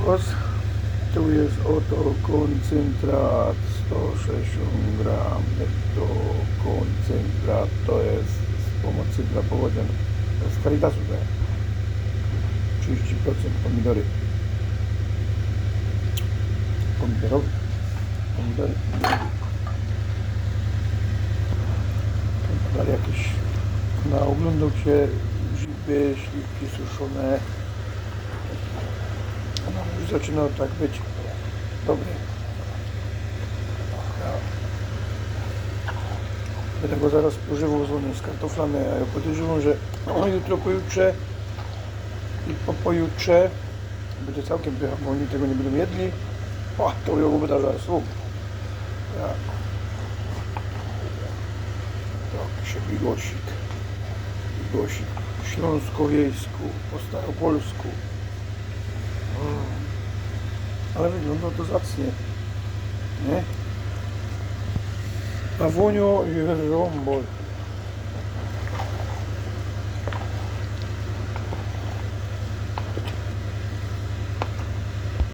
kokos. Tu jest oto koncentrat 160 gram. To koncentrat to jest z pomocy dla powodzian z Caritasu. tak? 30% pomidory. Pomidorowe. Pomidory. Dalej jakieś na oglądoksie grzyby, śliwki suszone. Zaczyna tak być dobry. Ja Będę go zaraz używał złonym z kartoflami, a ja podejrzewam, że no, jutro, pojutrze i po pojutrze będzie całkiem pycha, bo oni tego nie będą jedli. O, to ją wydarza słup. Tak. Tak się bigosik. Bigosik śląskowiejsku, po staropolsku. Ale wygląda to zacnie. Nie? Awonio i rąbol.